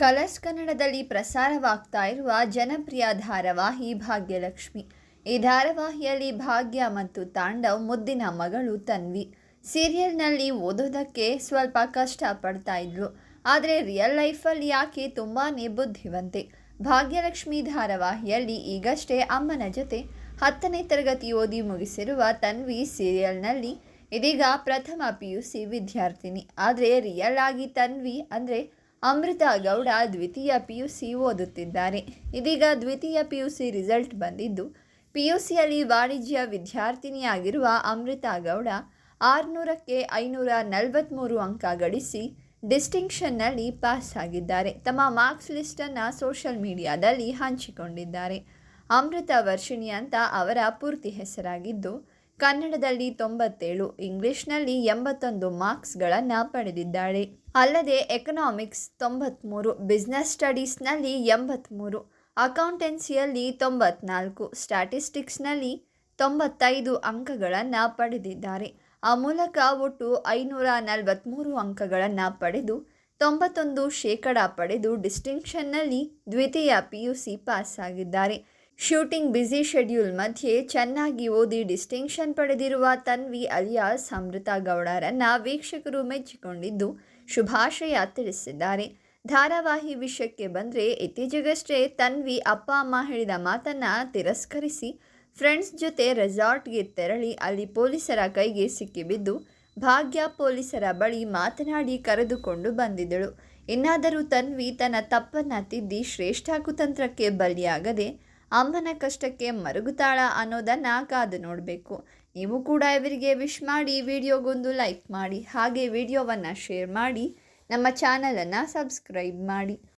Colours ಕನ್ನಡದಲ್ಲಿ ಪ್ರಸಾರವಾಗ್ತಾ ಇರುವ ಜನಪ್ರಿಯ ಧಾರಾವಾಹಿ ಭಾಗ್ಯಲಕ್ಷ್ಮಿ. ಈ ಧಾರಾವಾಹಿಯಲ್ಲಿ ಭಾಗ್ಯ ಮತ್ತು ತಾಂಡವ್ ಮುದ್ದಿನ ಮಗಳು ತನ್ವಿ. ಸೀರಿಯಲ್ನಲ್ಲಿ ಓದೋದಕ್ಕೆ ಸ್ವಲ್ಪ ಕಷ್ಟ ಪಡ್ತಾ ಇದ್ರು. ಆದರೆ ರಿಯಲ್ ಲೈಫಲ್ಲಿ ಯಾಕೆ ತುಂಬಾ ಬುದ್ಧಿವಂತೆ. ಭಾಗ್ಯಲಕ್ಷ್ಮಿ ಧಾರಾವಾಹಿಯಲ್ಲಿ ಈಗಷ್ಟೇ ಅಮ್ಮನ ಜೊತೆ ಹತ್ತನೇ ತರಗತಿ ಓದಿ ಮುಗಿಸಿರುವ ತನ್ವಿ ಸೀರಿಯಲ್ನಲ್ಲಿ ಇದೀಗ ಪ್ರಥಮ ಪಿ ಯು ಸಿ ವಿದ್ಯಾರ್ಥಿನಿ. ಆದರೆ ರಿಯಲ್ ಆಗಿ ತನ್ವಿ ಅಂದರೆ ಅಮೃತ ಗೌಡ ದ್ವಿತೀಯ ಪಿ ಯು ಸಿ ಓದುತ್ತಿದ್ದಾರೆ. ಇದೀಗ ದ್ವಿತೀಯ ಪಿ ಯು ಸಿ ರಿಸಲ್ಟ್ ಬಂದಿದ್ದು ಪಿ ಯು ಸಿಯಲ್ಲಿ ವಾಣಿಜ್ಯ ವಿದ್ಯಾರ್ಥಿನಿಯಾಗಿರುವ ಅಮೃತ ಗೌಡ ಆರುನೂರಕ್ಕೆ ಐನೂರ ನಲವತ್ತ್ಮೂರು ಅಂಕ ಗಳಿಸಿ ಡಿಸ್ಟಿಂಕ್ಷನ್ನಲ್ಲಿ ಪಾಸ್ ಆಗಿದ್ದಾರೆ. ತಮ್ಮ ಮಾರ್ಕ್ಸ್ ಲಿಸ್ಟನ್ನು ಸೋಷಿಯಲ್ ಮೀಡಿಯಾದಲ್ಲಿ ಹಂಚಿಕೊಂಡಿದ್ದಾರೆ. ಅಮೃತ ವರ್ಷಿಣಿ ಅಂತ ಅವರ ಪೂರ್ತಿ ಹೆಸರಾಗಿದ್ದು ಕನ್ನಡದಲ್ಲಿ ತೊಂಬತ್ತೇಳು, ಇಂಗ್ಲಿಷ್ನಲ್ಲಿ ಎಂಬತ್ತೊಂದು ಮಾರ್ಕ್ಸ್ಗಳನ್ನು ಪಡೆದಿದ್ದಾಳೆ. ಅಲ್ಲದೆ ಎಕನಾಮಿಕ್ಸ್ ತೊಂಬತ್ತ್ಮೂರು ಬಿಸ್ನೆಸ್ ಸ್ಟಡೀಸ್ನಲ್ಲಿ ಎಂಬತ್ತ್ಮೂರು ಅಕೌಂಟೆನ್ಸಿಯಲ್ಲಿ ತೊಂಬತ್ನಾಲ್ಕು ಸ್ಟ್ಯಾಟಿಸ್ಟಿಕ್ಸ್ನಲ್ಲಿ ತೊಂಬತ್ತೈದು ಅಂಕಗಳನ್ನು ಪಡೆದಿದ್ದಾರೆ. ಆ ಮೂಲಕ ಒಟ್ಟು ಐನೂರ ನಲವತ್ತ್ಮೂರು ಅಂಕಗಳನ್ನು ಪಡೆದು ತೊಂಬತ್ತೊಂದು ಶೇಕಡ ಪಡೆದು ಡಿಸ್ಟಿಂಕ್ಷನ್ನಲ್ಲಿ ದ್ವಿತೀಯ ಪಿ ಯು ಸಿ ಪಾಸ್ ಆಗಿದ್ದಾರೆ ಶೂಟಿಂಗ್ ಬ್ಯುಸಿ ಶೆಡ್ಯೂಲ್ ಮಧ್ಯೆ ಚೆನ್ನಾಗಿ ಓದಿ ಡಿಸ್ಟಿಂಕ್ಷನ್ ಪಡೆದಿರುವ ತನ್ವಿ ಅಲಿಯಾಸ್, ಅಮೃತ ಗೌಡರನ್ನ ವೀಕ್ಷಕರು ಮೆಚ್ಚಿಕೊಂಡಿದ್ದು ಶುಭಾಶಯ ತಿಳಿಸಿದ್ದಾರೆ. ಧಾರಾವಾಹಿ ವಿಷಯಕ್ಕೆ ಬಂದರೆ ಇತ್ತೀಚೆಗಷ್ಟೇ ತನ್ವಿ ಅಪ್ಪ, ಅಮ್ಮ ಹೇಳಿದ ಮಾತನ್ನು ತಿರಸ್ಕರಿಸಿ ಫ್ರೆಂಡ್ಸ್ ಜೊತೆ ರೆಸಾರ್ಟ್ಗೆ ತೆರಳಿ ಅಲ್ಲಿ ಪೊಲೀಸರ ಕೈಗೆ ಸಿಕ್ಕಿಬಿದ್ದು ಭಾಗ್ಯ ಪೊಲೀಸರ ಬಳಿ ಮಾತನಾಡಿ ಕರೆದುಕೊಂಡು ಬಂದಿದ್ದಳು. ಇನ್ನಾದರೂ ತನ್ವಿ ತನ್ನ ತಪ್ಪನ್ನು ತಿದ್ದಿ ಶ್ರೇಷ್ಠ ಕುತಂತ್ರಕ್ಕೆ ಬಲಿಯಾಗದೆ ಅಮ್ಮನ ಕಷ್ಟಕ್ಕೆ ಮರುಗುತ್ತಾಳ ಅನ್ನೋದನ್ನು ಕಾದು ನೋಡಬೇಕು. ನೀವು ಕೂಡ ಇವರಿಗೆ ವಿಶ್ ಮಾಡಿ ವಿಡಿಯೋಗೊಂದು ಲೈಕ್ ಮಾಡಿ, ಹಾಗೆ ವಿಡಿಯೋವನ್ನು ಶೇರ್ ಮಾಡಿ, ನಮ್ಮ ಚಾನಲನ್ನು ಸಬ್ಸ್ಕ್ರೈಬ್ ಮಾಡಿ.